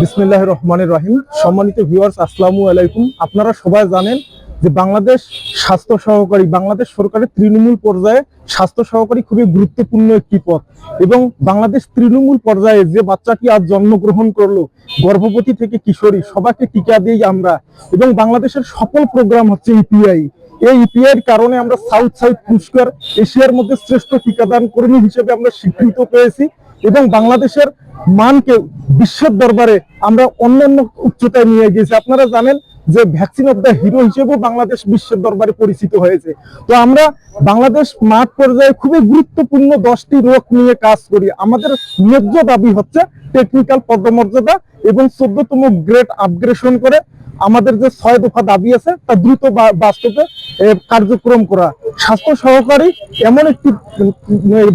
বিসমিল্লাহ রহমানের রহিম। সম্মানিত ভিউয়ার্স আসসালামু আলাইকুম। আপনারা সবাই জানেন যে বাংলাদেশ স্বাস্থ্য সহকারী, বাংলাদেশ সরকারের তৃণমূল পর্যায়ে স্বাস্থ্য সহকারী খুবই গুরুত্বপূর্ণ একটি পদ। এবং বাংলাদেশ তৃণমূল পর্যায়ে যে বাচ্চাটি আজ জন্মগ্রহণ করল, গর্ভবতী থেকে কিশোরী, সবাইকে টিকা দিই আমরা। এবং বাংলাদেশের সফল প্রোগ্রাম হচ্ছে ইপিআই এই ইপিআই এর কারণে আমরা সাউথ সাউথ পুরস্কার এশিয়ার মধ্যে শ্রেষ্ঠ টিকাদান কর্মী হিসেবে আমরা স্বীকৃত পেয়েছি। এবং বাংলাদেশের মানকে বিশ্বের দরবারে আমরা অন্যান্য উচ্চতায় নিয়ে গিয়েছি আপনারা জানেন যে ভ্যাকসিন অফ দ্য হিরো হিসেবেও বাংলাদেশ বিশ্বের দরবারে পরিচিত হয়েছে। তো আমরা বাংলাদেশ মাঠ পর্যায়ে খুবই গুরুত্বপূর্ণ দশটি রোগ নিয়ে কাজ করি। আমাদের ন্যায্য দাবি হচ্ছে টেকনিক্যাল পদমর্যাদা এবং চোদ্দতম গ্রেড আপগ্রেশন করে আমাদের যে ছয় দফা দাবি আছে, তা দ্রুত বাস্তবে কার্যক্রম করা। স্বাস্থ্য সহকারী এমন একটি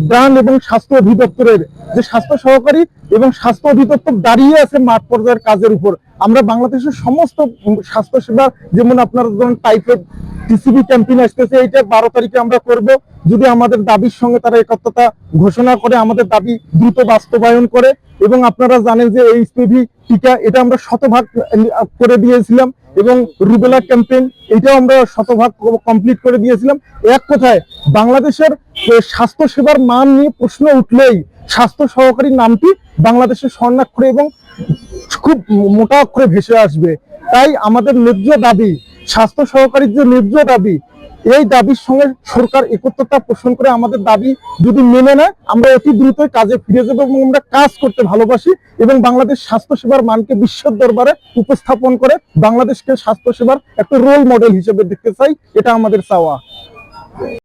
ব্র্যান্ড এবং স্বাস্থ্য অধিদপ্তরের, যে স্বাস্থ্য সহকারী এবং স্বাস্থ্য অধিদপ্তর দাঁড়িয়ে আছে মাঠ পর্যায়ের কাজের উপর। আমরা বাংলাদেশের সমস্ত স্বাস্থ্যসেবা স্বাস্থ্য সেবা যেমন আপনার ধরুন টাইফয়েড টিসিবি ক্যাম্পেইন আসতেছে এইটা বারো তারিখে আমরা করব। যদি আমাদের দাবির সঙ্গে তারা একত্রতা ঘোষণা করে আমাদের দাবি দ্রুত বাস্তবায়ন করে এবং আপনারা জানেন যে এইচপিভি টিকা এটা আমরা শতভাগ করে দিয়েছিলাম এবং রুবেলা ক্যাম্পেইন এটাও আমরা শতভাগ কমপ্লিট করে দিয়েছিলাম। এক কথায় বাংলাদেশের আহ, স্বাস্থ্য সেবার মান নিয়ে প্রশ্ন উঠলেই স্বাস্থ্য সহকারী নামটি বাংলাদেশের স্বর্ণাক্ষরে এবং খুব মোটা অক্ষরে ভেসে আসবে। তাই আমাদের ন্যায্য দাবি স্বাস্থ্য সহকারীর যে ন্যায্য দাবি, এই দাবির সঙ্গে সরকার একত্রতা পোষণ করে আমাদের দাবি যদি মেনে নেয়, আমরা অতি দ্রুতই কাজে ফিরে যাব এবং আমরা কাজ করতে ভালোবাসি এবং বাংলাদেশ স্বাস্থ্য সেবার মানকে বিশ্বের দরবারে উপস্থাপন করে বাংলাদেশকে স্বাস্থ্যসেবার একটা রোল মডেল হিসেবে দেখতে চাই, এটা আমাদের চাওয়া।